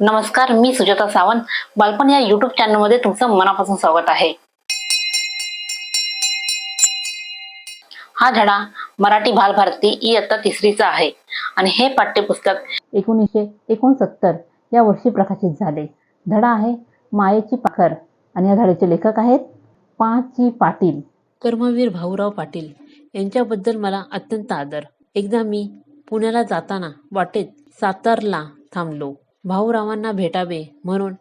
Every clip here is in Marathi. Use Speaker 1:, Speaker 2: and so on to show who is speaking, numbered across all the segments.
Speaker 1: नमस्कार मी सुजाता सावंत. बालपण या युट्यूब चॅनलमध्ये तुमचं मनापासून स्वागत आहे. हा धडा मराठी बालभारती इयत्ता तिसरीचा आहे. आणि हे पाठ्यपुस्तक एकोणीसशे एकोणसत्तर या वर्षी प्रकाशित झाले. धडा आहे मायेची पाखर. आणि या धड्याचे लेखक आहेत पाची पाटील. कर्मवीर भाऊराव पाटील. यांच्याबद्दल मला अत्यंत आदर. एकदा मी पुण्याला जाताना वाटेत सातारला थांबलो. भाऊरावांना भेटावे म्हणून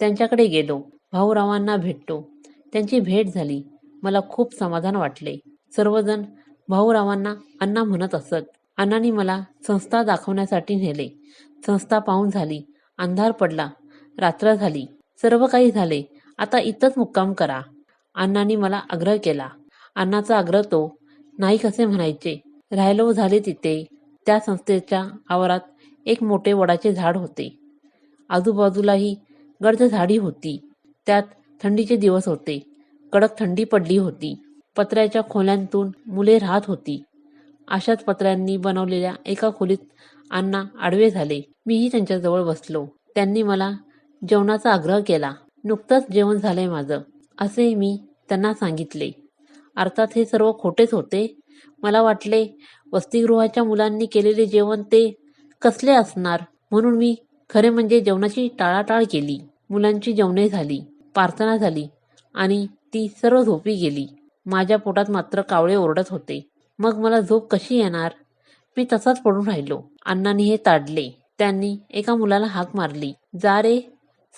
Speaker 1: त्यांच्याकडे गेलो. भाऊरावांना भेटतो त्यांची भेट झाली. मला खूप समाधान वाटले. सर्वजण भाऊरावांना अण्णा म्हणत असत. अण्णांनी मला संस्था दाखवण्यासाठी नेले. संस्था पाहून झाली. अंधार पडला. रात्र झाली. सर्व काही झाले. आता इथंच मुक्काम करा. अण्णांनी मला आग्रह केला. अण्णाचा आग्रह तो नाही कसे म्हणायचे? राहिलो झाले तिथे. त्या संस्थेच्या आवारात एक मोठे वडाचे झाड होते. आजूबाजूलाही गर्द झाडी होती. त्यात थंडीचे दिवस होते. कडक थंडी पडली होती. पत्र्याच्या खोल्यांतून मुले राहत होती. अशाच पत्र्यांनी बनवलेल्या एका खोलीत अण्णा आडवे झाले. मीही त्यांच्याजवळ बसलो. त्यांनी मला जेवणाचा आग्रह केला. नुकतंच जेवण झालंय माझं असे मी त्यांना सांगितले. अर्थात हे सर्व खोटेच होते. मला वाटले वसतिगृहाच्या मुलांनी केलेले जेवण ते कसले असणार? म्हणून मी खरे म्हणजे जेवणाची टाळाटाळ केली मुलांची जेवणे झाली प्रार्थना झाली आणि ती सर्व झोपी गेली. माझ्या पोटात मात्र कावळे ओरडत होते. मग मला झोप कशी येणार? मी तसाच पडून राहिलो. अण्णांनी हे ताडले. त्यांनी एका मुलाला हाक मारली. जा रे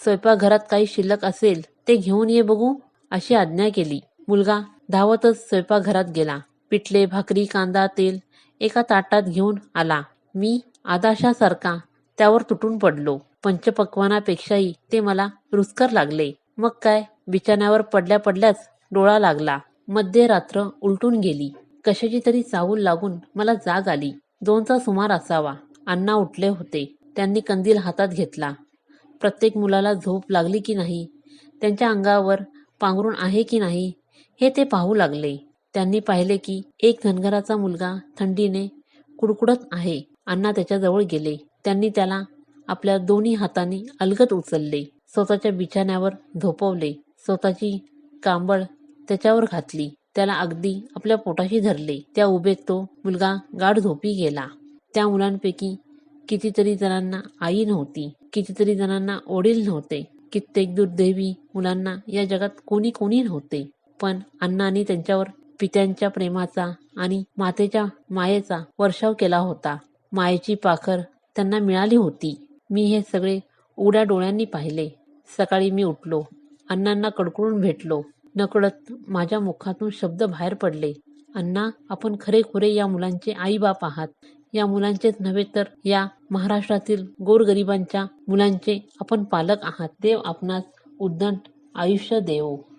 Speaker 1: स्वयंपाकघरात काही शिल्लक असेल ते घेऊन ये बघू अशी आज्ञा केली. मुलगा धावतच स्वयंपाकघरात गेला. पिठले भाकरी कांदा तेल एका ताटात घेऊन आला. मी आदाशासारखा त्यावर तुटून पडलो. पंचपक्वानापेक्षाही ते मला रुचकर लागले. मग काय? बिछाण्यावर पडल्या पडल्याच डोळा लागला. मध्यरात्र उलटून गेली. कशाची तरी चाहूल लागून मला जाग आली. दोनचा सुमार असावा. अण्णा उठले होते. त्यांनी कंदील हातात घेतला. प्रत्येक मुलाला झोप लागली की नाही? त्यांच्या अंगावर पांघरून आहे की नाही? हे ते पाहू लागले. त्यांनी पाहिले की एक धनगराचा मुलगा थंडीने कुडकुडत आहे. अण्णा त्याच्याजवळ गेले. त्यांनी त्याला आपल्या दोन्ही हातांनी अलगत उचलले. स्वतःच्या बिछाण्यावर झोपवले. स्वतःची कांबळ त्याच्यावर घातली. त्याला अगदी आपल्या पोटाशी धरले. त्या उभेत तो मुलगा गाढ झोपी गेला. त्या मुलांपैकी कितीतरी जणांना आई नव्हती. कितीतरी जणांना वडील नव्हते. कित्येक दुर्दैवी मुलांना या जगात कोणी कोणी नव्हते. पण अण्णांनी त्यांच्यावर पित्यांच्या प्रेमाचा आणि मातेच्या मायेचा वर्षाव केला होता. मायेची पाखर त्यांना मिळाली होती. मी हे सगळे उघड्या डोळ्यांनी पाहिले. सकाळी मी उठलो. अण्णांना कडकडून भेटलो. नकळत माझ्या मुखातून शब्द बाहेर पडले. अण्णा आपण खरेखुरे या मुलांचे आई बाप आहात. या मुलांचेच नव्हे तर या महाराष्ट्रातील गोरगरिबांच्या मुलांचे आपण पालक आहात. देव आपणास उद्दंड आयुष्य देवो.